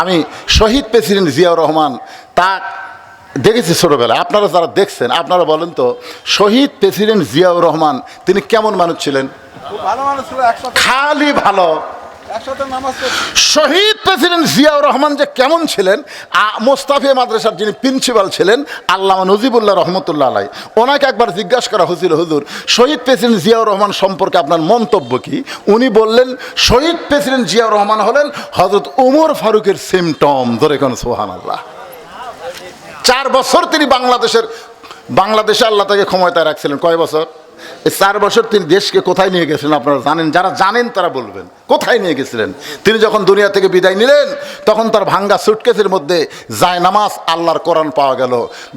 আমি শহীদ প্রেসিডেন্ট জিয়াউর রহমান তা দেখেছি ছোটোবেলায় আপনারা যারা দেখছেন আপনারা বলেন তো শহীদ প্রেসিডেন্ট জিয়াউর রহমান তিনি কেমন মানুষ ছিলেন? মানুষ খালি ভালো। শহীদ প্রেসিডেন্ট জিয়াউর রহমান যে কেমন ছিলেন মোস্তাফিয়া মাদ্রাসার যিনি প্রিন্সিপাল ছিলেন, আল্লামা নজিবুল্লাহ রহমতুল্লাহ আলাই। ওনাকে একবার জিজ্ঞাসা করা হয়েছিল, হুজুর, শহীদ প্রেসিডেন্ট জিয়াউর রহমান সম্পর্কে আপনার মন্তব্য কি? উনি বললেন, শহীদ প্রেসিডেন্ট জিয়াউর রহমান হলেন হজরত উমর ফারুকের সিমটম ধরে কোন সোহান আল্লাহ চার বছর তিনি বাংলাদেশের, বাংলাদেশে আল্লাহ তাকে ক্ষমতায় রাখছিলেন। কয় বছর? চার বছর তিনি দেশকে কোথায় নিয়ে গেছিলেন আপনারা জানেন? যারা জানেন তারা বলবেন, কোথায় নিয়ে গেছিলেন? তিনি যখন দুনিয়া থেকে বিদায় নিলেন, তখন তার ভাঙ্গা সুটকেসের মধ্যে যায় নামাজ আল্লাহর কোরআন পাওয়া গেল।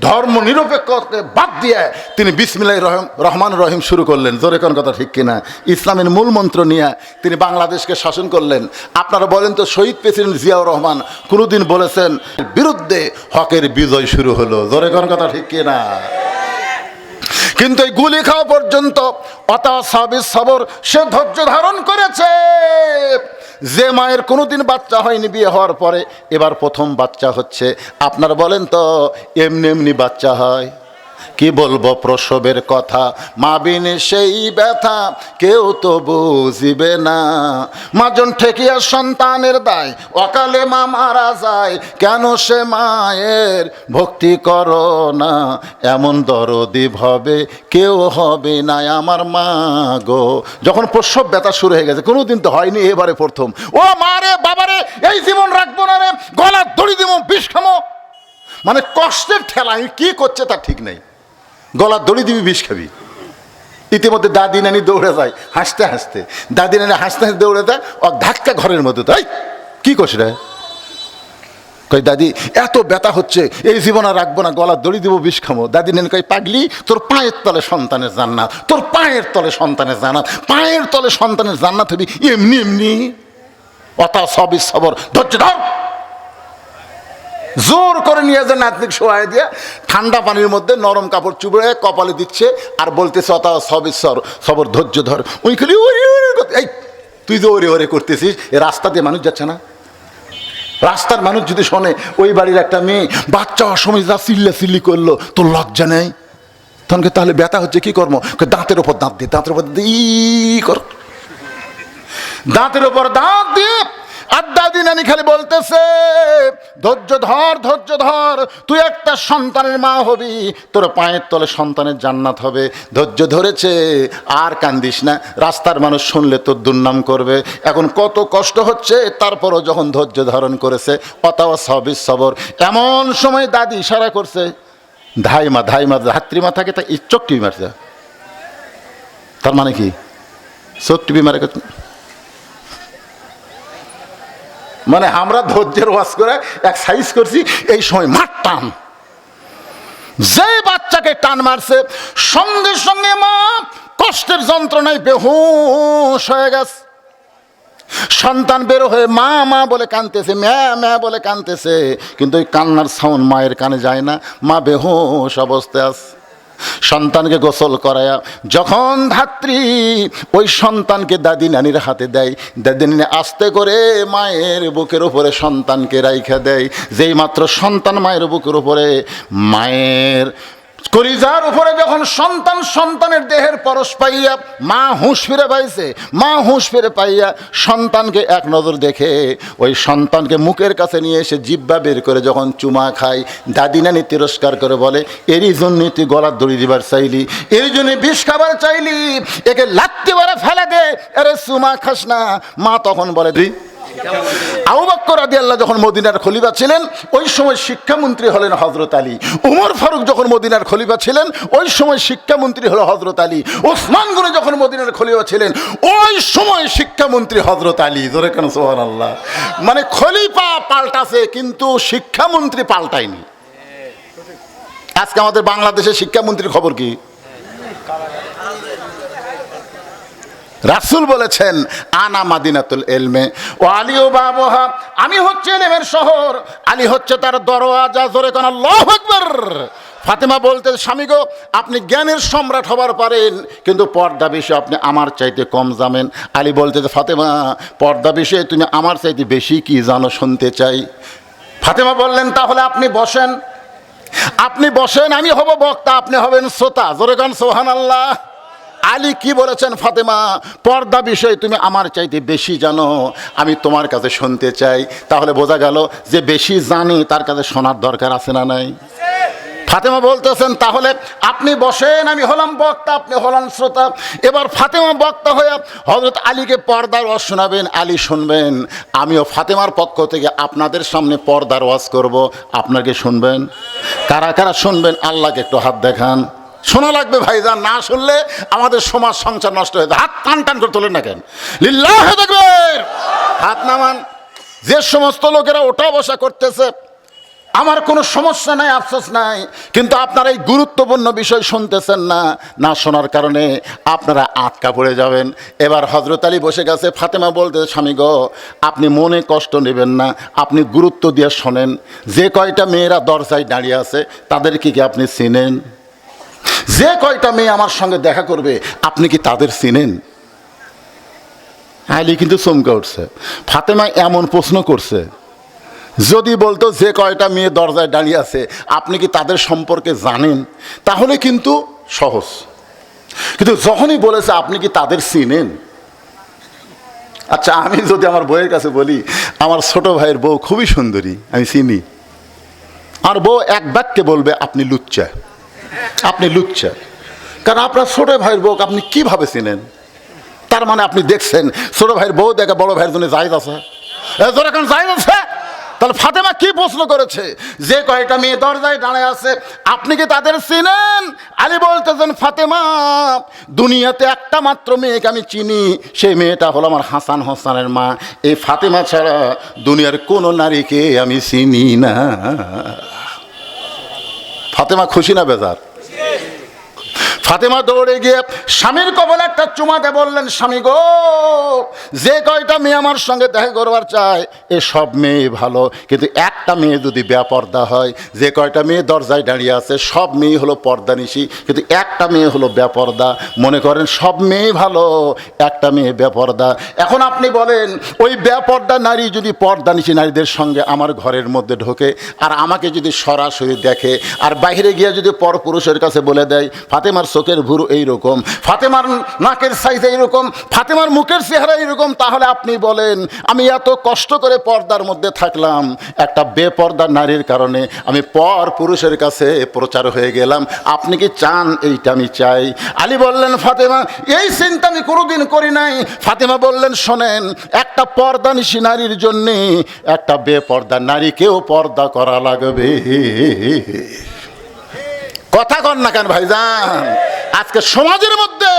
ধর্ম নিরপেক্ষকে বাদ দিয়ে তিনি বিসমিল্লাহ রহম, রহমান রহিম শুরু করলেন। জোরে কোন কথা ঠিক কিনা? ইসলামের মূল মন্ত্র নিয়ে তিনি বাংলাদেশকে শাসন করলেন। আপনারা বলেন তো, শহীদ প্রেসিডেন্ট জিয়াউর রহমান কোনোদিন বলেছেন, বিরুদ্ধে হকের বিজয় শুরু হলো। জোরে কোন কথা ঠিক কিনা? কিন্তু এই গুলি খাওয়া পর্যন্ত অতা সাবিস সবর সে ধৈর্য ধারণ করেছে। যে মায়ের কোনোদিন বাচ্চা হয়নি বিয়ে হওয়ার পরে, এবার প্রথম বাচ্চা হচ্ছে। আপনার বলেন তো, এমনি এমনি বাচ্চা হয়? কি বলব প্রসবের কথা? মাবিন সেই ব্যথা, কেউ তো বুঝিবে না। মাজন ঠেকিয়া সন্তানের দায়, অকালে মা মারা যায়, কেন সে মায়ের ভক্তি করো না? এমন দরদি হবে কেউ হবে না আমার মা গো। যখন প্রসব ব্যথা শুরু হয়ে গেছে, কোনোদিন তো হয়নি এবারে প্রথম। ও মা রে বাবারে এই জীবন রাখব না রে গলা দড়ি দিব বিষ খামো। মানে কষ্টের ঠেলায় কি করছে তা ঠিক নেই। গলার দড়ি দিবি, বিষ খাবি। ইতিমধ্যে দাদি নানি দৌড়ে যায়, হাসতে হাসতে। দাদি নানি হাসতে হাসতে দৌড়ে যায়, ও ধাক্কা ঘরের মধ্যে তাই কি করছে রে? কই দাদি, এত ব্যথা হচ্ছে, এই জীবন আর রাখব না গলার দড়ি দিব, বিষ খামো দাদি নেন কই পাগলি, তোর পায়ের তলে সন্তানের জান্নাত, তোর পায়ের তলে সন্তানের জান্নাত, পায়ের তলে সন্তানের জান্নাত হবি এমনি এমনি। অতা সবই সবর, ধৈর্য ধর। জোর করে নিয়ে যে নাতনিক শোয়াই দিয়ে, ঠান্ডা পানির মধ্যে নরম কাপড় চুবড়ে কপালে দিচ্ছে আর বলতেছে, অতা সবিশ্বর সবর ধৈর্য ধর। ওই ওরে ওরে এই, তুই যে ওরে ওরে করতেছিস, এ রাস্তা দিয়ে মানুষ যাচ্ছে না। রাস্তার মানুষ যদি শোনে, ওই বাড়ির একটা মেয়ে বাচ্চা অসময় যা চিল্লা চিল্লি করল, তোর লজ্জা নেই? তখন কে, তাহলে ব্যথা হচ্ছে কি কর্ম দাঁতের ওপর দাঁত দিয়ে দাঁতের ওপর দিয়ে কর। দাঁতের ওপর দাঁত দিয়ে আড্ডা দিন আনি খালি বলতেছে, ধৈর্য ধর ধৈর্য ধর, তুই একটা সন্তানের মা হবি, তোর পায়ের তলে সন্তানের জান্নাত হবে, ধৈর্য ধরেছে, আর কান্দিস না। রাস্তার মানুষ শুনলে তোর দুর্নাম করবে। এখন কত কষ্ট হচ্ছে, তারপরও যখন ধৈর্য ধারণ করেছে অতাওয়া সবিস সবর। এমন সময় দাদি ইশারা করছে ধাইমা ধাইমা ধাত্রীমা থাকে তা চোখ টিভি মারছে। তার মানে কি? চোখ টিভি মারে কত- মানে আমরা ধৈর্যের ওয়াজ করে এক সাইজ করছি, এই সময় মার টান। যে বাচ্চাকে টান মারছে, সঙ্গে সঙ্গে মা কষ্টের যন্ত্রণায় বেহুশ হয়ে গেছে। সন্তান বেরো হয়ে মা মা বলে কানতেছে ম্যা ম্যা বলে কানতেছে কিন্তু ওই কান্নার সাউন্ড মায়ের কানে যায় না, মা বেহুশ অবস্থায় আছে। সন্তানকে গোসল করায়া, যখন ধাত্রী ওই সন্তানকে দাদি নানির হাতে দেয়, দাদি নানি আস্তে করে মায়ের বুকের উপরে সন্তানকে রাইখা দেয়। যেই মাত্র সন্তান মায়ের বুকের উপরে, মায়ের কলিজার উপরে যখন সন্তান সন্তানের দেহের পরশ পাইয়া মা হুঁশ ফিরে পাইছে, মা হুঁশ ফিরে পাইয়া সন্তানকে এক নজর দেখে ওই সন্তানকে মুখের কাছে নিয়ে এসে জিব্বা বের করে যখন চুমা খায়, দাদি নানি তিরস্কার করে বলে, এরই জন্য তুই গলার দড়ি দিবার চাইলি এর জন্য বিষ খাবার চাইলি, একে লাত্তি বারে ফেলে দে, আরে চুমা খাস না। মা তখন বলে তুই আবু বক্কর রাদি আল্লাহ যখন মদিনার খলিফা ছিলেন, ওই সময় শিক্ষামন্ত্রী হলেন হজরত আলী। উমর ফারুক যখন মদিনার খলিফা ছিলেন, ওই সময় শিক্ষামন্ত্রী হলো হজরত আলী। ওসমান গনি যখন মদিনার খলিফা ছিলেন, ওই সময় শিক্ষামন্ত্রী হজরত আলী। জোরে কেন সোহান আল্লাহ মানে খলিফা পাল্টাছে, কিন্তু শিক্ষামন্ত্রী পাল্টায়নি। আজকে আমাদের বাংলাদেশের শিক্ষামন্ত্রীর খবর কি? রাসুল বলেছেন, আনা মাদিনাতুল এলমে ও আলী ও বাবহা, আমি হচ্ছে এলেমের শহর। আলী হচ্ছে তার দরওয়াজা, জোরে কোন ফাতেমা বলতে, স্বামী গো, আপনি জ্ঞানের সম্রাট হবার পারেন, কিন্তু পর্দা বিষয়ে আপনি আমার চাইতে কম জানেন। আলী বলতে, ফাতেমা, পর্দা বিষয়ে তুমি আমার চাইতে বেশি কি জানো শুনতে চাই? ফাতেমা বললেন, তাহলে আপনি বসেন। আপনি বসেন, আমি হব বক্তা, আপনি হবেন শ্রোতা। জোরেগান সোহান আল্লাহ আলী কি বলেছেন, ফাতেমা? পর্দা বিষয়ে তুমি আমার চাইতে বেশি জানো। আমি তোমার কাছে শুনতে চাই। তাহলে বোঝা গেল যে বেশি জানি তার কাছে শোনার দরকার আছে না নাই। ফাতেমা বলতেছেন, তাহলে আপনি বসেন, আমি হলাম বক্তা, আপনি হলাম শ্রোতা। এবার ফাতেমা বক্তা হয়ে হজরত আলীকে পর্দার ওয়াজ শোনাবেন, আলী শুনবেন। আমিও ফাতেমার পক্ষ থেকে আপনাদের সামনে পর্দার ওয়াজ করব। আপনাকে শুনবেন? কারা কারা শুনবেন? আল্লাহকে একটু হাত দেখান। শোনা লাগবে ভাই যা না শুনলে আমাদের সমাজ সংসার নষ্ট হয়ে হাত টান টান করে তোলেন না কেন? লিল্লাহ দেখবেন হাত নামান। যে সমস্ত লোকেরা ওঠা বসা করতেছে, আমার কোনো সমস্যা নাই, আফসোস নাই, কিন্তু আপনারা এই গুরুত্বপূর্ণ বিষয় শুনতেছেন না না শোনার কারণে আপনারা আটকা পড়ে যাবেন। এবার হজরত আলী বসে গেছে, ফাতেমা বলতে স্বামী গো, আপনি মনে কষ্ট নেবেন না, আপনি গুরুত্ব দিয়ে শোনেন। যে কয়টা মেয়েরা দরজায় দাঁড়িয়ে আছে, তাদেরকে কি আপনি চিনেন? যে কয়টা মেয়ে আমার সঙ্গে দেখা করবে, আপনি কি তাদের চিনেন? আলী কিন্তু চমকে উঠছে। ফাতেমা এমন প্রশ্ন করছে, যদি বলতো যে কয়টা মেয়ে দরজায় দাঁড়িয়ে আছে, আপনি কি তাদের সম্পর্কে জানেন? তাহলে কিন্তু সহজ। কিন্তু যখনই বলেছে, আপনি কি তাদের চিনেন? আচ্ছা আমি যদি আমার বউয়ের কাছে বলি, আমার ছোট ভাইয়ের বউ খুবই সুন্দরী, আমি চিনি। আর বউ এক বাক্যে বলবে, আপনি লুচ্চা। আপনি লুচ্চা কারণ আপনার ছোট ভাইয়ের বউ আপনি কীভাবে চিনেন? তার মানে আপনি দেখছেন, ছোট ভাইয়ের বউ দেখে বড় ভাইয়ের জন্য জায়জ আছে? এখন জায়জ আছে? তাহলে ফাতেমা কি প্রশ্ন করেছে? যে কয়টা মেয়ে দরজায় দাঁড়ায় আছে, আপনি কি তাদের চিনেন? আলী বলতেছেন, ফাতেমা, দুনিয়াতে একটা মাত্র মেয়েকে আমি চিনি, সেই মেয়েটা হলো আমার হাসান হোসানের মা। এই ফাতেমা ছাড়া দুনিয়ার কোনো নারীকে আমি চিনি না। ফাতেমা খুশি না বেজার? ফাতেমা দৌড়ে গিয়ে স্বামীর কবলে একটা চুমাতে বললেন, স্বামী গো, যে কয়টা মেয়ে আমার সঙ্গে দেখা করবার চায়, এ সব মেয়ে ভালো। কিন্তু একটা মেয়ে যদি ব্যাপর্দা হয়, যে কয়টা মেয়ে দরজায় দাঁড়িয়ে আছে, সব মেয়ে হলো পর্দানিশি। কিন্তু একটা মেয়ে হলো ব্যাপর্দা মনে করেন সব মেয়ে ভালো, একটা মেয়ে ব্যাপর্দা এখন আপনি বলেন, ওই ব্যাপর্দা নারী যদি পর্দানিশি নারীদের সঙ্গে আমার ঘরের মধ্যে ঢোকে, আর আমাকে যদি সরাসরি দেখে, আর বাইরে গিয়ে যদি পরপুরুষের কাছে বলে দেয়, ফাতেমার চোখের ভুরু এইরকম, ফাতেমার নাকের সাইজ এইরকম, ফাতেমার মুখের চেহারা এইরকম, তাহলে আপনি বলেন, আমি এত কষ্ট করে পর্দার মধ্যে থাকলাম, একটা বেপর্দা নারীর কারণে আমি পর পুরুষের কাছে প্রচার হয়ে গেলাম। আপনি কি চান? এইটা আমি চাই। আলী বললেন, ফাতেমা, এই চিন্তা আমি কোনোদিন করি নাই। ফাতেমা বললেন, শোনেন, একটা পর্দানিশী নারীর জন্যে, একটা বেপর্দা নারীকেও পর্দা করা লাগবে। কথা কন না কেন ভাইজান? আজকে সমাজের মধ্যে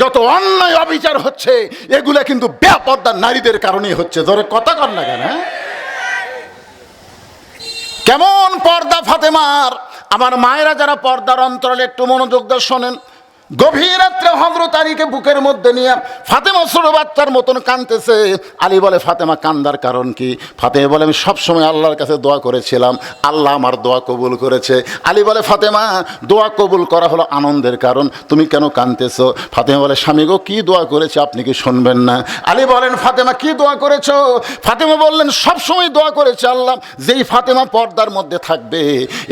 যত অন্যায় অবিচার হচ্ছে, এগুলো কিন্তু ব্যাপর্দার নারীদের কারণেই হচ্ছে। ধরে কথা কন না কেন হ্যাঁ? কেমন পর্দা ফাতেমার? আমার মায়েরা যারা পর্দার অন্তরালে একটু মনোযোগ দিয়ে শোনেন। গভীর রাত্রে হজরত আলীকে বুকের মধ্যে নিয়ে ফাতেমা ছোট বাচ্চার মতন কাঁদতেছে। আলী বলে, ফাতেমা, কান্দার কারণ কি? ফাতেমা বলে, আমি সবসময় আল্লাহর কাছে দোয়া করেছিলাম। আল্লাহ আমার দোয়া কবুল করেছে। আলী বলে, ফাতেমা, দোয়া কবুল করা হলো আনন্দের কারণ। তুমি কেন কানতেছো ফাতেমা বলে, স্বামী গো, কী দোয়া করেছে আপনি কি শুনবেন না? আলী বলেন, ফাতেমা, কি দোয়া করেছ? ফাতেমা বললেন, সবসময় দোয়া করেছে আল্লাহ, যেই ফাতেমা পর্দার মধ্যে থাকবে,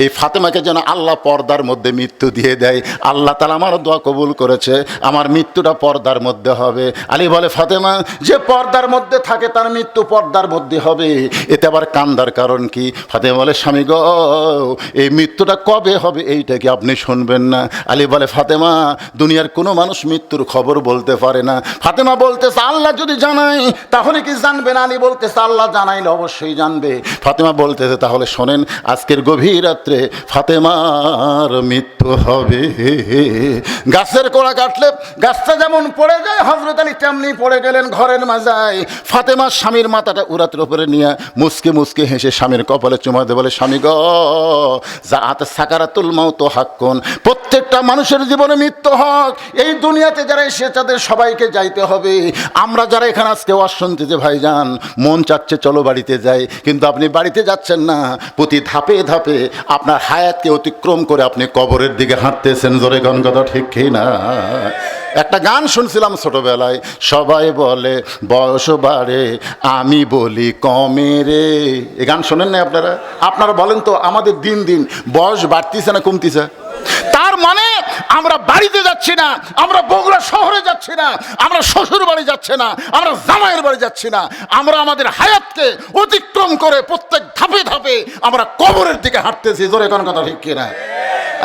এই ফাতেমাকে যেন আল্লাহ পর্দার মধ্যে মৃত্যু দিয়ে দেয়। আল্লাহ তালা আমার দোয়া কবুল করেছে, আমার মৃত্যুটা পর্দার মধ্যে হবে। আলী বলে, ফাতেমা, যে পর্দার মধ্যে থাকে তার মৃত্যু পর্দার মধ্যে হবে। এতে আবার কান্দার কারণ কি? ফাতেমা বলে, স্বামী গো, এই মৃত্যুটা কবে হবে এইটা কি আপনি শুনবেন না? আলী বলে, ফাতেমা, দুনিয়ার কোনো মানুষ মৃত্যুর খবর বলতে পারে না। ফাতেমা বলতেছে, আল্লাহ যদি জানাই তাহলে কি জানবেন আলী বলতেছে, আল্লাহ জানাইলে অবশ্যই জানবে। ফাতেমা বলতেছে, তাহলে শোনেন, আজকের গভীর রাত্রে ফাতেমার মৃত্যু হবে। গাছের কোড়া কাটলে গাছটা যেমন পড়ে যায় হজরত আলী তেমনি পড়ে গেলেন ঘরের মাজায়। ফাতেমার স্বামীর মাথাটা উড়াতের উপরে নিয়ে মুসকে মুসকে হেসে স্বামীর কপালে চুমা দিয়ে বলে, স্বামী গ যা আত সাকারাতুল মাউত হাক্কুন, প্রত্যেকটা মানুষের জীবনে মৃত্যু হক। এই দুনিয়াতে যারা এসে তাদের সবাইকে যাইতে হবে। আমরা যারা এখানে আজকে যে ভাই যান মন চাচ্ছে চলো বাড়িতে যাই, কিন্তু আপনি বাড়িতে যাচ্ছেন না। প্রতি ধাপে ধাপে আপনার হায়াতকে অতিক্রম করে আপনি কবরের দিকে হাঁটতেছেন। জোরে গান কথা ঠিক না। একটা গান শুনছিলাম ছোটবেলায়, সবাই বলে, বয়স বাড়ে, আমি বলি কমে রে। এ গান শোনেন না আপনারা? আপনারা বলেন তো, আমাদের দিন দিন বয়স বাড়তিছে না কমতিছে? তার মানে আমরা বাড়িতে যাচ্ছি না, আমরা বগুড়া শহরে যাচ্ছি না, আমরা শ্বশুর বাড়ি যাচ্ছি না, আমরা জামাইয়ের বাড়ি যাচ্ছি না। আমরা আমাদের হায়াতকে অতিক্রম করে প্রত্যেক ধাপে ধাপে আমরা কবরের দিকে হাঁটতেছি। জোরে কোন কথা ঠিক কিনা?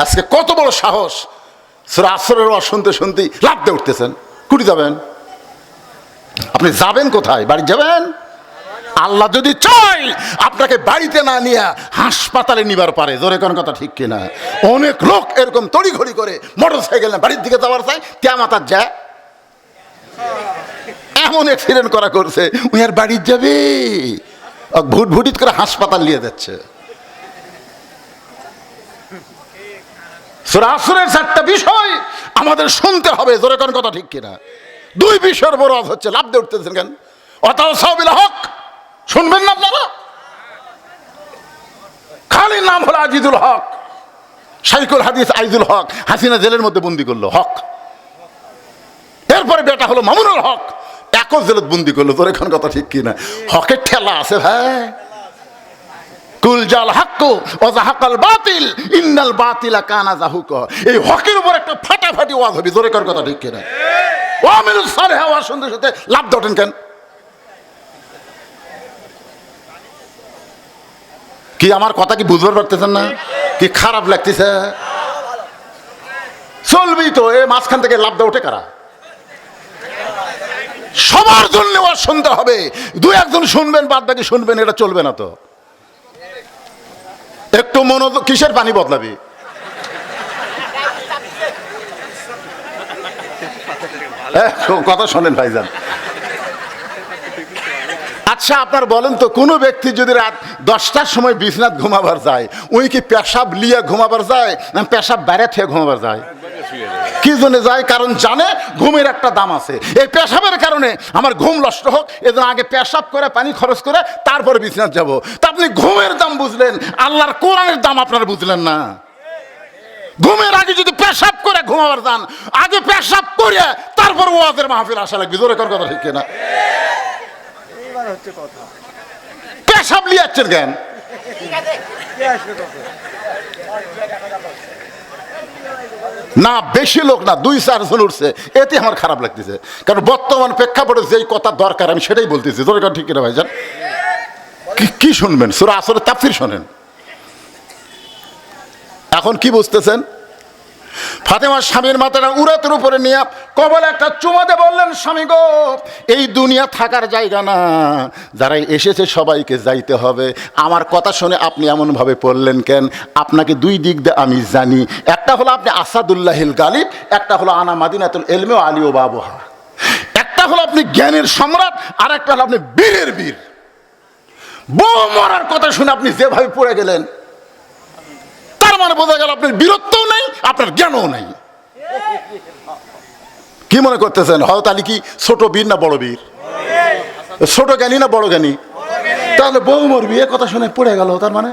আজকে কত বড় সাহস সুরা ওয়াজ শুনতে শুনতেই দিয়ে উঠতেছেন। কুড়ি যাবেন? আপনি যাবেন কোথায়? বাড়ি যাবেন? আল্লাহ যদি চাই আপনাকে বাড়িতে না নিয়ে হাসপাতালে নিবার পারে। জোরে কোন কথা ঠিক কিনা? অনেক লোক এরকম তড়িঘড়ি করে মোটর সাইকেল না বাড়ির দিকে যাওয়ার চাই কেমাতার যায়? এমন অ্যাক্সিডেন্ট করা করছে। উনি আর বাড়ির যাবে। ভুট ভুটিত করে হাসপাতাল নিয়ে যাচ্ছে। সুরাসুরের চারটা বিষয় আমাদের শুনতে হবে। জোরে কোন কথা ঠিক কিনা? দুই বিষয়ের বড় হচ্ছে লাভ দিয়ে উঠতেছেন কেন? সাহবিল হক। শুনবেন না আপনারা? খালি নাম হলো আজিদুল হক। সাইকুল হাদিস আইজুল হক। হাসিনা জেলের মধ্যে বন্দি করল, হক। এরপরে বেটা হলো মামুনুল হক। একও জেলত বন্দি করল তোর এখন কথা ঠিক কিনা? হকের ঠেলা আছে ভাই। কুল জাল হাক্কু ওয়াজাহাকাল বাতিল, ইন্নাল বাতিলা কানা জাহুক। এই হকের উপর একটা ফাটাফাটি ওয়াজ হবে, জোরে কর কথা ঠিক কিনা? ও আমিরুল সালেহ, ওয়াজ শুনতে শুনতে লাভ দটেন কেন? কি আমার কথা কি বুঝতে পারতেছেন না? কি খারাপ লাগতেছে? চলবি তো, এ মাঝখান থেকে লাভ ওঠে কারা? সবার জন্য ওয়াজ শুনতে হবে। দু একজন শুনবেন বাদ বাকি শুনবেন, এটা চলবে না তো। একটু মনো কিসের পানি বদলাবি? কথা শোনেন ভাইজান। আচ্ছা আপনার বলেন তো, কোনো ব্যক্তি যদি রাত দশটার সময় বিছনাথ ঘুমাবার যায় ওই কি পেশাব লিয়ে ঘুমাবার যায়, না পেশাব বাইরে থেকে ঘুমাবার যায়? কি জন্য যায়? কারণ জানে ঘুমের একটা দাম আছে। এই পেশাবের কারণে আমার ঘুম নষ্ট হোক এজন্য আগে পেশাব করে পানি খরচ করে তারপরে বিছনাথ যাব। তা আপনি ঘুমের দাম বুঝলেন আল্লাহর কোরআনের দাম আপনারা বুঝলেন না। ঘুমের আগে যদি পেশাব করে ঘুমাবার যান আগে পেশাব করে তারপর ওয়াজের মাহফিল আসা লাগবে। জোরে কথা ঠিক না এইবার হচ্ছে কথা পেশাব লিয়াচ্ছেন কেন কে আসবে কত না, বেশি লোক না, দুই চারজন উঠছে। এতে আমার খারাপ লাগতেছে। কারণ বর্তমান প্রেক্ষাপটে যেই কথা দরকার, আমি সেটাই বলতেছি। তোর কথা ঠিক কিনা, ভাইজান? কি- কি শুনবেন? সুরা আসলে তাফসির শোনেন। এখন কি বুঝতেছেন? ফাতেমার স্বামীর মাথাটা উড়াতের উপরে নিয়ে কবলে একটা চুমাতে বললেন, স্বামী গো, এই দুনিয়া থাকার জায়গা না। যারা এসেছে সবাইকে যাইতে হবে। আমার কথা শুনে আপনি এমনভাবে পড়লেন কেন? আপনাকে দুই দিক দিয়ে আমি জানি। একটা হলো আপনি আসাদুল্লাহিল গালিব, একটা হলো আনা মাদিনাতুল এলমে আলী ও বাবহা। একটা হলো আপনি জ্ঞানের সম্রাট আর একটা হলো আপনি বীরের বীর। বউ মরার কথা শুনে আপনি যেভাবে পড়ে গেলেন তার মানে বোঝা গেল আপনার বীরত্বও নেই, আপনার জ্ঞানও নেই। কি মনে করতেছেন? হয়তো আলী কি ছোট বীর না বড় বীর? ছোট জ্ঞানী না বড় জ্ঞানী? তাহলে বউ মরবি, এ কথা শুনে পড়ে গেল, তার মানে?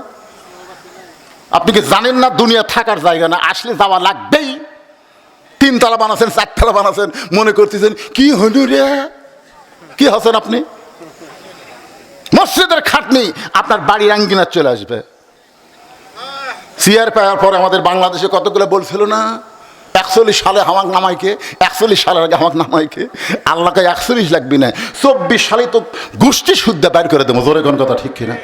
আপনি কি জানেন না দুনিয়া থাকার জায়গা না? আসলে যাওয়া লাগবেই। তিনতলা বানাচ্ছেন চারতলা বানাচ্ছেন মনে করতেছেন, কি হলু রে? কি হচ্ছেন আপনি? মসজিদের খাটনি, আপনার বাড়ির আঙ্গিনা চলে আসবে। সিআর পাওয়ার পরে আমাদের বাংলাদেশে কতগুলো বলছিল না? একচল্লিশ সালে আমাকে নামাইকে, একচল্লিশ সালের আগে আমাকে নামাইকে, আল্লাহকে একচল্লিশ লাগবি না চব্বিশ সালে তো গোষ্ঠী শুদ্ধ বাইর করে দেবো, জোরে কোন কথা ঠিক কিনা?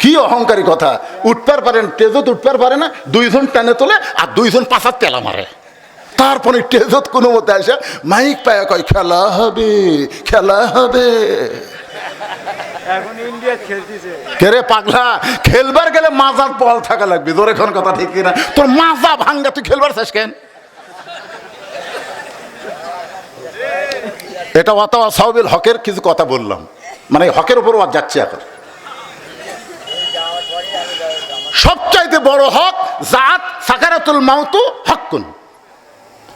কি অহংকারী কথা? উঠপার পারেন টেজত উঠপার পারে না, দুইজন টেনে তোলে আর দুইজন পাশার তেলা মারে। তারপরে টেজত কোনো মতে আসে, মাইক পায় কয়, খেলা হবে খেলা হবে। এখন ইন্ডিয়া খেলতেছে। কেরে পাগলা? খেলবার গেলে মাজার পল থাকা লাগবে। তোর এখন কথা ঠিক না তোর মাজা ভাঙ্গা, তুই খেলবার শেষ কেন? এটা অত সাউবিল হকের কিছু কথা বললাম। মানে হকের উপর আর যাচ্ছে এখন। সবচাইতে বড় হক জাত সাকারাতুল মাউতু হক্কুন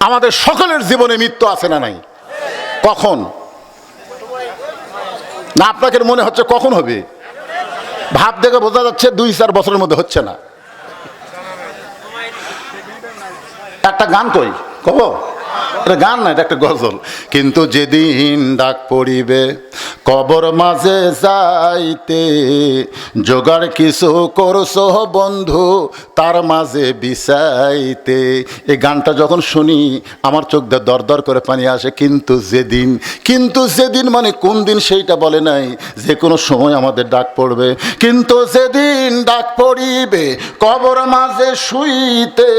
আমাদের সকলের জীবনে মৃত্যু আছে না নাই? কখন? না, আপনাকে মনে হচ্ছে কখন হবে? ভাব দেখে বোঝা যাচ্ছে দুই চার বছরের মধ্যে হচ্ছে না। একটা গান কই? কব? এটা গান না, এটা একটা গজল। কিন্তু যেদিন ডাক পড়িবে, কবর মাঝে যাইতে, জোগাড় কিছু করছ বন্ধু, তার মাঝে বিছাইতে। এই গানটা যখন শুনি, আমার চোখ দিয়ে দর দর করে পানি আসে, কিন্তু যেদিন কিন্তু যেদিন মানে কোন দিন সেইটা বলে নাই। যে কোনো সময় আমাদের ডাক পড়বে। কিন্তু যেদিন ডাক পড়িবে, কবর মাঝে শুইতে,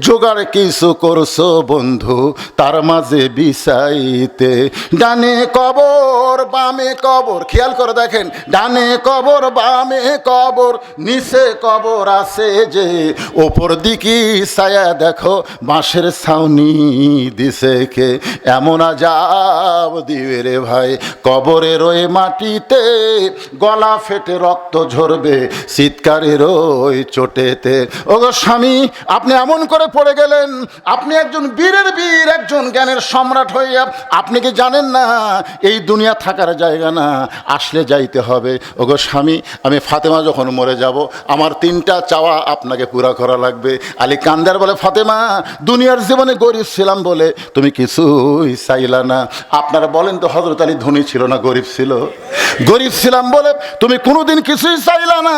জোগাড় কিছু করছ বন্ধু তার মাঝে বিষাইতে ডানে কবর, বামে কবর, খেয়াল করে দেখেন, ডানে কবর, বামে কবর, নিচে কবর আছে যে, ওপর দিকে ছায়া দেখো, বাঁশের ছাউনি দিছে কে। এমন আজাব দিবে রে ভাই কবরের ওই মাটিতে গলা ফেটে রক্ত ঝরবে, চিৎকারের ওই চোটেতে। ওগো স্বামী, আপনি এমন করে পড়ে গেলেন, আপনি একজন বীরের বীর। একজন জ্ঞানের সম্রাট হইয়া, আপনি কি জানেন না? এই দুনিয়া থাকার জায়গা না, আসলে যাইতে হবে। ওগো স্বামী, আমি ফাতেমা যখন মরে যাব, আমার তিনটা চাওয়া আপনাকে পুরা করা লাগবে। আলী কান্দার বলে, ফাতেমা, দুনিয়ার জীবনে গরিব ছিলাম বলে তুমি কিছুই চাইলা না। আপনারা বলেন তো হজরত আলী ধনী ছিল না, গরিব ছিল? গরিব ছিলাম বলে তুমি কোনোদিন কিছুই চাইলা না।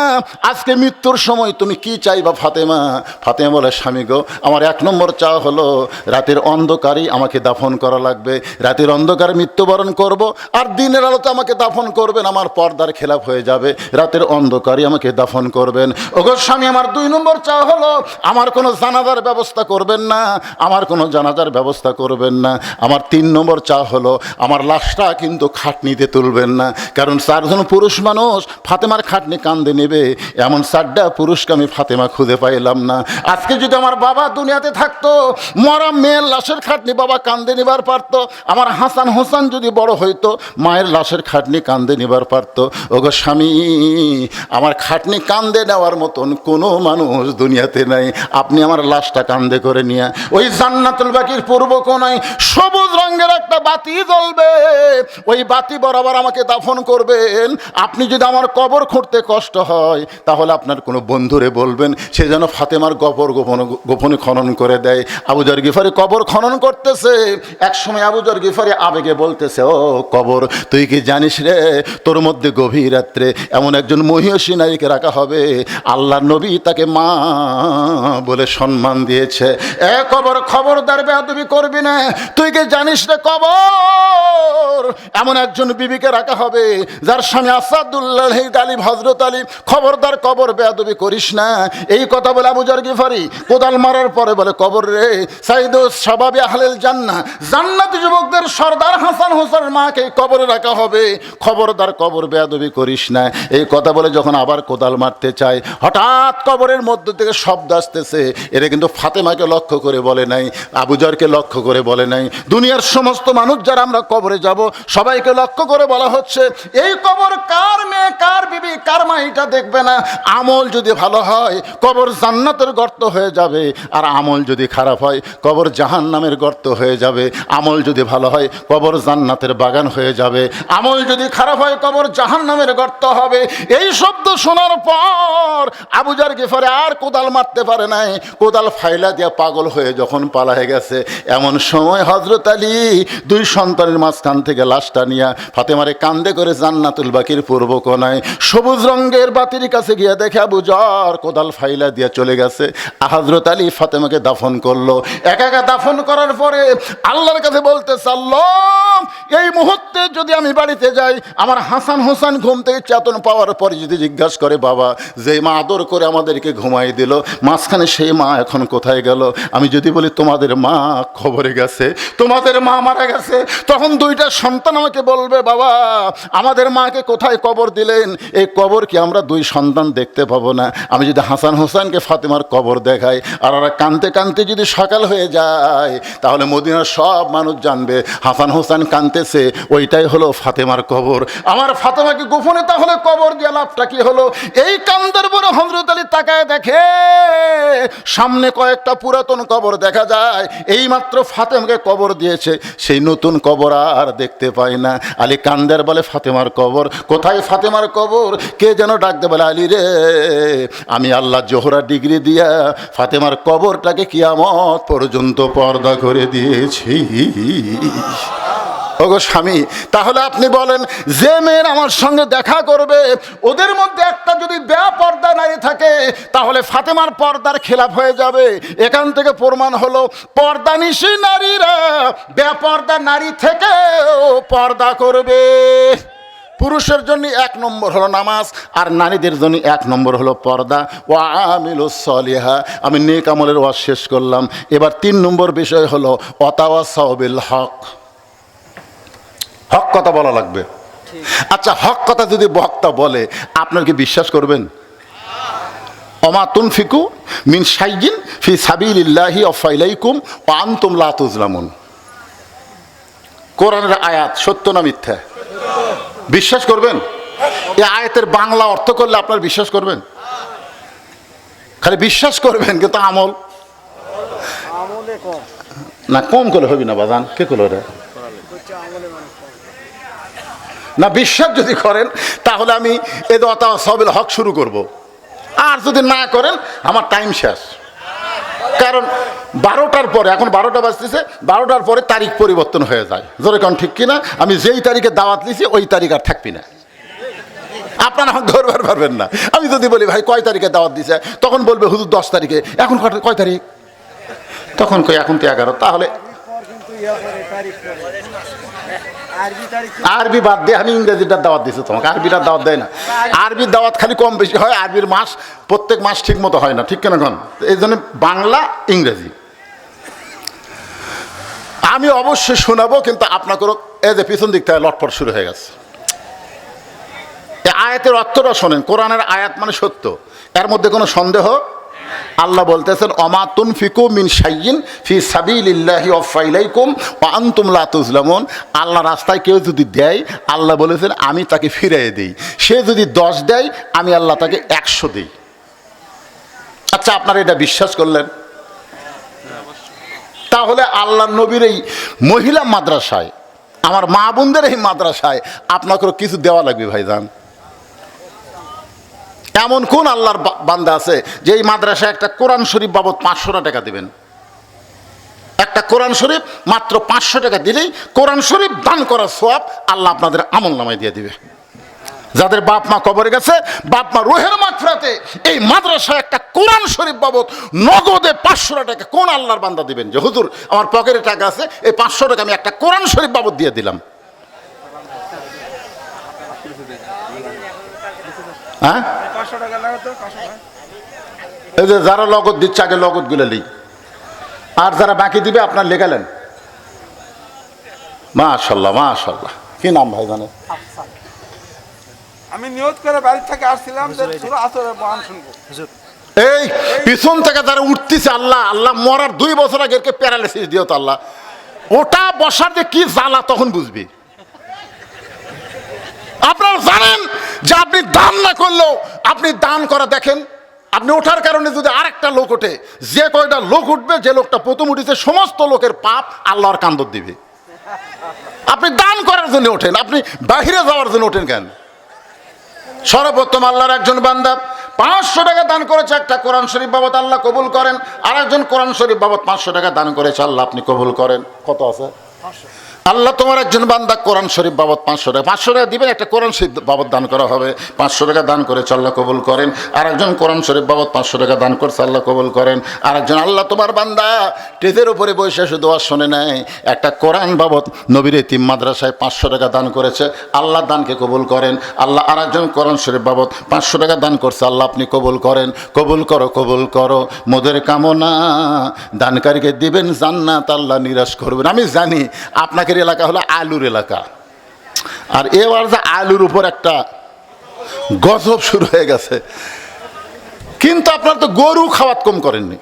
আজকে মৃত্যুর সময় তুমি কি চাইবা, ফাতেমা? ফাতেমা বলে, স্বামী গো, আমার এক নম্বর চাওয়া হলো রাতের অন্ধকারেই আমাকে দাফন করা লাগবে। রাতের অন্ধকারে মৃত্যুবরণ করব আর দিনের আলোতে আমাকে দাফন করবেন। আমার পর্দার খেলাপ হয়ে যাবে। রাতের অন্ধকারই আমাকে দাফন করবেন। ওগো স্বামী, আমার দুই নম্বর চাওয়া হলো, আমার কোনো জানাজার ব্যবস্থা করবেন না। আমার কোনো জানাজার ব্যবস্থা করবেন না। আমার তিন নম্বর চা হলো, আমার লাশটা কিন্তু খাটনিতে তুলবেন না। কারণ চারজন পুরুষ মানুষ, ফাতেমার খাটনি কান্দে নেবে। এমন চারটা পুরুষকে আমি ফাতেমা খুঁজে পাইলাম না। আজকে যদি আমার বাবা দুনিয়াতে থাকতো, মরা মেয়ের লাশের খাটনি বাবা কান্দে নিবার পারতো। আমার হাসান হোসান যদি বড় হইতো, মায়ের লাশের খাটনি কান্দে নিবার পারতো। ওগো স্বামী, আমার খাটনি কান্দে নেওয়ার মতন কোনো মানুষ দুনিয়াতে নাই। আপনি আমার লাশটা কান্দে করে নিয়ে, ওই জান্নাতুল বাকির পূর্ব কোনায় সবুজ রঙের একটা বাতি জ্বলবে। ওই বাতি বরাবর আমাকে দাফন করবেন। আপনি যদি আমার কবর খুঁড়তে কষ্ট হয়, তাহলে আপনার কোনো বন্ধুরে বলবেন, সে যেন ফাতেমার কবর গোপন গোপনে খনন করে দেয়। আবুজার গিফারি কবর খনন করতেছে। এক সময় আবুজার গিফারি আবেগে বলতেছে, ও কবর, তুই কি জানিস রে? তোর মধ্যে গভীর রাত্রে এমন একজন মহিষী নারীকে রাখা হবে। আল্লাহ নবী তাকে মা বলে সম্মান দিয়েছে। এ কবর, খবরদার বেয়াদবি করবি না। তুই কি জানিস রে কবর? এমন একজন বিবিকে রাখা হবে, যার স্বামী আসাদুল্লাহ আলী হজরত আলী, খবরদার কবর বেয়াদবি করিস না। এই কথা বলে আবুজার গিফারি কোদাল মারার পরে বলে, কবর রে, সাইদুস স্বভাবে আহলেল জান্না জান্নাতি যুবকদের সর্দার হাসান হোসেনের মাকে কবরে রাখা হবে। খবরদার কবর বেয়াদবি করিস না। এই কথা বলে যখন আবার কোদাল মারতে চায়, হঠাৎ কবরের মধ্য থেকে শব্দ আসতেছে। এটা কিন্তু ফাতেমাকে লক্ষ্য করে বলে নাই আবুজারকে লক্ষ্য করে বলে নাই। দুনিয়ার সমস্ত মানুষ যারা আমরা কবরে যাব, সবাইকে লক্ষ্য করে বলা হচ্ছে, এই কবর কার মেয়ে, কার বিবি, কার মা, এটা দেখবে না। আমল যদি ভালো হয়, কবর জান্নাতের গর্ত হয়ে যাবে। আর আমল যদি খারাপ হয়, কবর জাহান নামের গর্ত হয়ে যাবে। আমল যদি ভালো হয়, কবর জান্নাতের বাগান হয়ে যাবে। আমল যদি খারাপ হয়, কবর জাহান নামের গর্ত হবে। এই শব্দ শোনার পর আবুজার গেফারে আর কোদাল মারতে পারে নাই। কোদাল ফাইলা দিয়ে পাগল হয়ে যখন পালায় গেছে, এমন সময় হজরত আলী দুই সন্তানের মাঝখান থেকে লাশটা নিয়ে ফাতেমারে কান্দে করে জান্নাতুল বাকির পূর্ব কোনায় সবুজ রঙের বাতির কাছে গিয়ে দেখে আবু আবুজার কোদাল ফাইলা দিয়ে চলে গেছে। হজরত আলী ফাতেমাকে দাফন করল। একা একা দাফন করার পরে আল্লাহর কাছে বলতে চাল্লাম এই মুহূর্তে যদি আমি বাড়িতে যাই, আমার হাসান হোসেন ঘুম থেকে চেতন পাওয়ার পরে যদি জিজ্ঞাসা করে, বাবা, যে মা আদর করে আমাদেরকে ঘুমাই দিল, মাঝখানে সেই মা এখন কোথায় গেল? আমি যদি বলি, তোমাদের মা খবরে গেছে, তোমাদের মা মারা গেছে, তখন দুইটা সন্তান আমাকে বলবে, বাবা, আমাদের মাকে কোথায় কবর দিলেন? এই কবর কি আমরা দুই সন্তান দেখতে পাবো না? আমি যদি হাসান হোসেনকে ফাতেমার কবর দেখাই, আর ওরা কানতে কানতে যদি সকাল হয়ে যায় তাহলে মদিনার সব মানুষ জানবে। হাসান হোসেন কানতেছে, ওইটাই হলো ফাতেমার কবর। আমার ফাতেমাকে গোপনে? তাহলে কবর দিয়ে লাভটা কি হলো? এই কান্দার বড় হজরত আলী তাকায় দেখে, সামনে কয়েকটা পুরাতন কবর দেখা যায়। এই মাত্র ফাতেমাকে কবর দিয়েছে, সেই নতুন কবর আর দেখতে পাই না। আলী কান্দার বলে, ফাতেমার কবর, কোথায় ফাতেমার কবর? কে যেন ডাকতে বলে, আলী রে, আমি আল্লাহ জোহরা ডিগ্রি দিয়া ফাতেমার কবরটাকে কিয়ামত পর্যন্ত পর্দা করে দিয়েছি। ওগো স্বামী, তাহলে আপনি বলেন, যে মেয়ের আমার সঙ্গে দেখা করবে, ওদের মধ্যে একটা যদি পর্দা নারী থাকে, তাহলে ফাতেমার পর্দার খেলাফ হয়ে যাবে। এখান থেকে প্রমাণ হলো পর্দা নিশি নারীরা বেপর্দা নারী থেকেও পর্দা করবে। পুরুষের জন্য এক নম্বর হলো নামাজ আর নারীদের জন্য এক নম্বর হলো পর্দা। ও আমিল সলিহা আমি নেক আমলের ওয়াজ শেষ করলাম। এবার তিন নম্বর বিষয় হলো অতাওয়া সাহবিল হক। হক কথা বলা লাগবে? আচ্ছা হক কথা যদি বক্তা বলে আপনার কি বিশ্বাস করবেন? অমা তুনফিকু মিন সাইজিন ফি সাবিলিল্লাহি অফাইলাইকুম ও আন্তুম লা তুজলামুন কোরআনের আয়াত সত্য না মিথ্যা? বিশ্বাস করবেন? এই আয়াতের বাংলা অর্থ করলে আপনার বিশ্বাস করবেন? খালি বিশ্বাস করবেন কিন্তু আমল। না, কম করলে হবি না বাজান? কে করল না, বিশ্বাস যদি করেন, তাহলে আমি এ দতা সবেল হক শুরু করব। আর যদি না করেন, আমার টাইম শেষ। কারণ বারোটার পরে, এখন বারোটা বাজতেছে, বারোটার পরে তারিখ পরিবর্তন হয়ে যায়। জোরে কারণ ঠিক কিনা? আমি যেই তারিখে দাওয়াত দিছি, ওই তারিখ আর থাকবি না। আপনারা আমাকে ধরবার পারবেন না। আমি যদি বলি, ভাই, কয় তারিখে দাওয়াত দিছে? তখন বলবে, হুজুর, দশ তারিখে। এখন কয় তারিখ? তখন কই, এখন তো এগারো। তাহলে আরবি বাদ দিয়ে আমি ইংরেজিটার দাওয়াত দিছি তোমাকে। আরবিটার দাওয়াত দেয় না। আরবির দাওয়াত খালি কম বেশি হয়, আরবির মাস প্রত্যেক মাস ঠিক মতো হয় না। ঠিক কেন এখন এই জন্য বাংলা, ইংরেজি। আমি অবশ্যই শোনাবো, কিন্তু আপনাকেও এই যে পিছন দিক থেকে লটপট শুরু হয়ে গেছে। আয়াতের অর্থটা শোনেন, কোরআনের আয়াত মানে সত্য। এর মধ্যে কোনো সন্দেহ? আল্লাহ বলতেছেন অমাতুন ফিকু মিন সাইয়িন ফি সাবিলিল্লাহি অফাইলাইকুম আনতুম লা তুজলামুন আল্লাহ রাস্তায় কেউ যদি দেয়, আল্লাহ বলেছেন, আমি তাকে ফিরিয়ে দিই। সে যদি দশ দেয়, আমি আল্লাহ তাকে একশো দিই। আচ্ছা আপনারা এটা বিশ্বাস করলেন? তাহলে আল্লাহ নবীর এই মহিলা মাদ্রাসায়, আমার মা বোনদের এই মাদ্রাসায় আপনাকেও কিছু দেওয়া লাগবে ভাইজান? এমন কোন আল্লাহর বান্দা আছে যে এই মাদ্রাসায় একটা কোরআন শরীফ বাবদ পাঁচশো টাকা দিবেন? একটা কোরআন শরীফ মাত্র পাঁচশো টাকা দিলেই কোরআন শরীফ দান করার সোয়াব আল্লাহ আপনাদের আমল নামায় দিয়ে দিবে। যাদের বাপ মা কবরে গেছে, বাপ মা রোহের মাত্রাতে এই মাদ্রাসায় একটা কোরআন শরীফ বাবদ নগদে পাঁচশো টাকা কোন আল্লাহর বান্দা দিবেন যে, হুজুর, আমার পকেটে টাকা আছে, এই পাঁচশো টাকা আমি একটা কোরআন শরীফ বাবদ দিয়ে দিলাম। হ্যাঁ? এই যে যারা লগত দিচ্ছে, আগে লগতগুলো নেই আর যারা বাকি দিবে, আপনার লেগালেন। মাশাল্লাহ মাশাল্লাহ। কি নাম ভাই জানে আমি নিয়ত করে বাড়ি থেকে আসছিলাম যে সুরা আসরের বয়ান শুনব। এই পিছন থেকে যারা উঠতেছে আল্লাহ আল্লাহ মরার দুই বছর আগে এরকে প্যারালাইসিস দিও তো আল্লাহ। ওটা বসার যে কি জ্বালা তখন বুঝবি। আপনারা জানেন যে আপনি দান না করলেও আপনি দান করা দেখেন আপনি ওঠার কারণে যদি আরেকটা লোক ওঠে যে কয়টা লোক উঠবে যে লোকটা প্রথম উঠেছে সমস্ত লোকের পাপ আল্লাহর কান্দর দিবে। আপনি দান করার জন্য ওঠেন আপনি বাহিরে যাওয়ার জন্য ওঠেন কেন? সর্বোত্তম আল্লাহর একজন বান্দা পাঁচশো টাকা দান করেছে, একটা কোরআন শরীফ বাবদ আল্লাহ কবুল করেন আর একজন কোরআন শরীফ বাবদ পাঁচশো টাকা দান করেছে, আল্লাহ আপনি কবুল করেন। কত আছে? আল্লাহ তোমার একজন বান্দা কোরআন শরীফ বাবদ পাঁচশো টাকা। পাঁচশো টাকা দিবেন, একটা কোরআন শরীফ বাবদ দান করা হবে। পাঁচশো টাকা দান করে আল্লাহ কবুল করেন। আর একজন কোরআন শরীফ বাবদ পাঁচশো টাকা দান করছে আল্লাহ কবুল করেন। আর একজন আল্লাহ তোমার বান্দা টেজের উপরে বসে শুধু আর শোনে নেয়। একটা কোরআন বাবদ নবীর তিম মাদ্রাসায় পাঁচশো টাকা দান করেছে, আল্লাহ দানকে কবুল করেন। আল্লাহ আর একজন কোরআন শরীফ বাবদ পাঁচশো টাকা দান করছে, আল্লাহ আপনি কবুল করেন। কবুল করো কবুল করো। মোদের কামনা, দানকারীকে দিবেন জান্নাত, আল্লাহ নিরাশ করবেন। আমি জানি আপনাদের এলাকা হলো আলুর এলাকা। আর এবার যে আলুর উপর একটা গজব শুরু হয়ে গেছে। কিন্তু আপনার তো গরু খাওয়াত কম করেননি।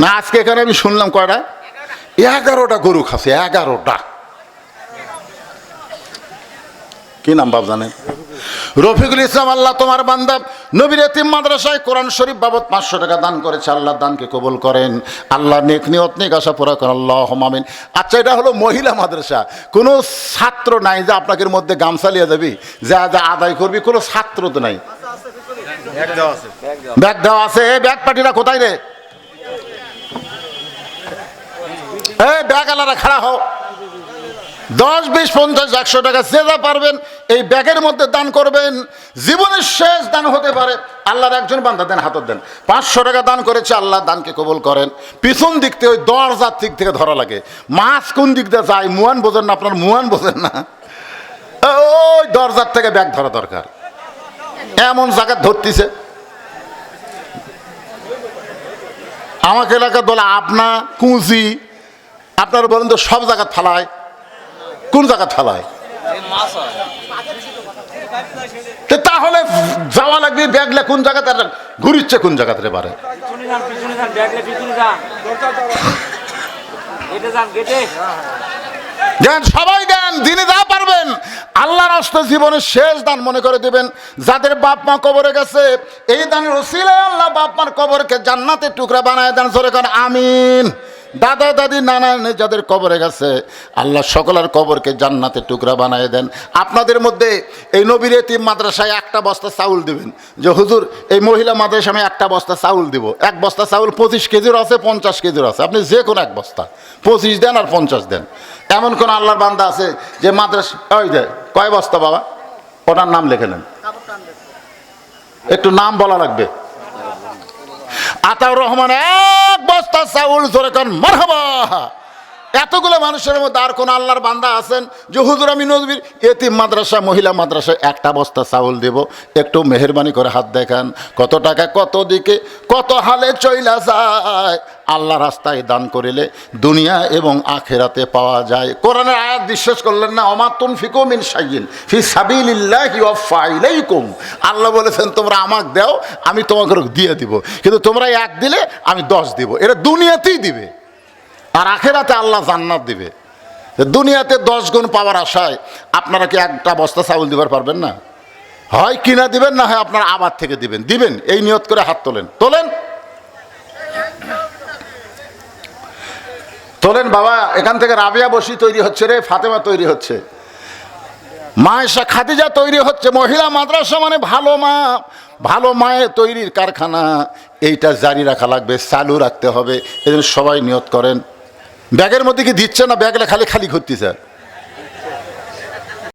না, আজকে এখানে আমি শুনলাম কয়টা? এগারোটা গরু খাচ্ছে, এগারোটা। কি নাম বাপ জানেন? রফিকুল ইসলাম আল্লাহ তোমার বান্দা। নবীর এতিম মাদ্রাসায় কোরআন শরীফ বাবদ পাঁচশো টাকা দান করেছে আল্লাহ দানকে কবুল করেন। আল্লাহ নেক নিয়ত নেক আশা পুরা করেন আল্লাহ মামিন আচ্ছা এটা হলো মহিলা মাদ্রাসা। কোনো ছাত্র নাই যে আপনাকে মধ্যে গামছা লিয়ে যাবি যা যা আদায় করবি কোনো ছাত্র তো নাই। ব্যাগ দেওয়া আছে। এই ব্যাগ পার্টিরা কোথায় রে? এ ব্যাগ আলারা খাড়া হও। দশ, বিশ, পঞ্চাশ, একশো টাকা যে যা পারবেন, এই ব্যাগের মধ্যে দান করবেন। জীবনের শেষ দান হতে পারে, আল্লাহর একজন বান্দা দেন, হাতত দেন। পাঁচশো টাকা দান করেছে, আল্লাহ দানকে কবুল করেন। পিছন দিক থেকে ওই দরজার দিক থেকে ধরা লাগে। মাছ কোন দিক দিয়ে যায়, মুয়ান বোঝেন না, আপনার মুয়ান বোঝেন না। ওই দরজার থেকে ব্যাগ ধরা দরকার। এমন জায়গা ধরতিছে। আমাকে এলাকার বলে আপনা, কুঁজি, আপনারা বলেন তো সব জায়গা ফালায়। কোন জায়গা ফালায় তো তাহলে যাওয়া লাগবে ব্যাগলে কোন জায়গাতে আর ঘুরিচ্ছে কোন জায়গাতে পারে দেন, সবাই দেন দিনে যা পারবেন। আল্লাহর রাস্তা জীবনের শেষ দান মনে করে দিবেন। যাদের বাপ মা কবরে গেছে, এই দানের ওসিলায় আল্লাহ বাপ মার কবরকে জান্নাতের টুকরা বানায় দেন, জোরে কর আমিন। দাদা দাদি নানা যাদের কবরে গেছে আল্লাহ সকলের কবরকে জান্নাতের টুকরা বানায় দেন। আপনাদের মধ্যে এই নবীর এতিম মাদ্রাসায় একটা বস্তা চাউল দিবেন। যে হুজুর এই মহিলা মাদ্রাসায় আমি একটা বস্তা চাউল দিব। এক বস্তা চাউল পঁচিশ কেজির আছে পঞ্চাশ কেজির আছে। আপনি যে কোনো এক বস্তা। পঁচিশ দেন আর পঞ্চাশ দেন। এমন কোন আল্লাহর বান্দা আছে যে মাদ্রাসা ওই দে কয় বস্তা বাবা? ওটার নাম লিখে নেন। একটু নাম বলা লাগবে। আতাউর রহমান এক বস্তা চাউল জোরে কন মারহাবা! এতগুলো মানুষের মধ্যে আর কোন আল্লাহর বান্দা আছেন যে, হুজুর, আমি নজবির এতিম মাদ্রাসা, মহিলা মাদ্রাসায় একটা বস্তা চাউল দেব, একটু মেহরবানি করে হাত দেখান, কত টাকা কত দিকে, কত হালে চইলা যায়। আল্লাহ রাস্তায় দান করিলে দুনিয়া এবং আখেরাতে পাওয়া যায়। কোরআনের আয়াত বিশ্বাস করলেন না অমাতুন ফিকো মিন সাইয়িন ফি সাবিলিল্লাহি ওয়া ফাইলাইকুম আল্লাহ বলেছেন, তোমরা আমাকে দাও, আমি তোমাকে দিয়ে দিব, কিন্তু তোমরা এক দিলে আমি দশ দিব। এটা দুনিয়াতেই দিবে। আর আখেরাতে আল্লাহ জান্নাত দিবে। দুনিয়াতে দশ গুণ পাওয়ার আশায় আপনারা কি একটা বস্তা চাউল দিবার পারবেন না? হয় কিনা দিবেন না হয় আপনার আবার থেকে দিবেন। দিবেন, এই নিয়ত করে হাত তোলেন। তোলেন? তোলেন বাবা, এখান থেকে রাবিয়া বসি তৈরি হচ্ছে রে, ফাতেমা তৈরি হচ্ছে। মায়েশা খাদিজা তৈরি হচ্ছে, মহিলা মাদ্রাসা মানে ভালো মা, ভালো মায়ের তৈরির কারখানা। এইটা জারি রাখা লাগবে, চালু রাখতে হবে। এই জন্য সবাই নিয়ত করেন। ব্যাগের মধ্যে কি দিচ্ছে না ব্যাগলে খালি খালি স্যার